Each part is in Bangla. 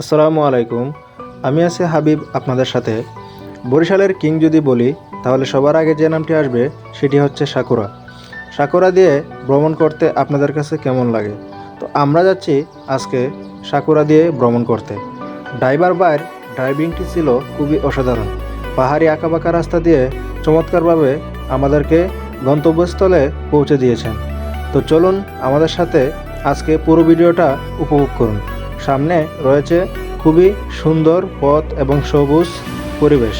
আসসালামু আলাইকুম। আমি আছি হাবিব আপনাদের সাথে। বরিশালের কিং যদি বলি, তাহলে সবার আগে যে নামটি আসবে, সেটি হচ্ছে সাকুরা। সাকুরা দিয়ে ভ্রমণ করতে আপনাদের কাছে কেমন লাগে? তো আমরা যাচ্ছি আজকে সাকুরা দিয়ে ভ্রমণ করতে। ড্রাইভার বাইর ড্রাইভিংটি ছিল খুবই অসাধারণ। পাহাড়ি আঁকাবাঁকা রাস্তা দিয়ে চমৎকারভাবে আমাদেরকে গন্তব্যস্থলে পৌঁছে দিয়েছেন। তো চলুন আমাদের সাথে আজকে পুরো ভিডিওটা উপভোগ করুন। সামনে রয়েছে খুবই সুন্দর পথ এবং সবুজ পরিবেশ।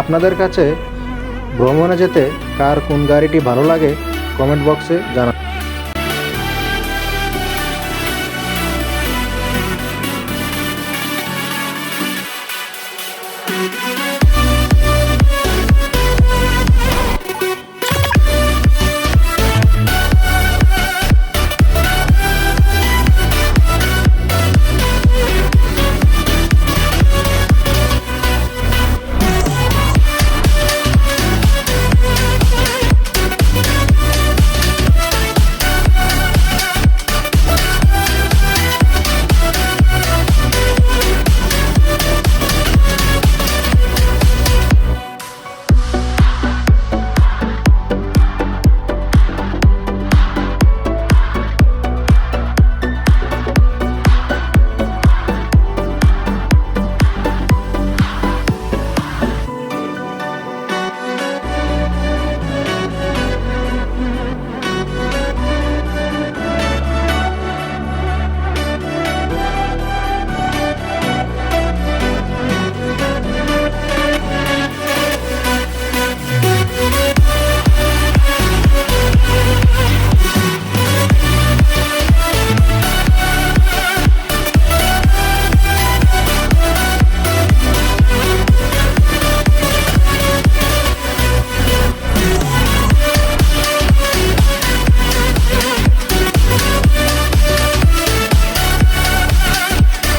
আপনাদের কাছে ভ্রমণে যেতে কার কোন গাড়িটি ভালো লাগে কমেন্ট বক্সে জানান।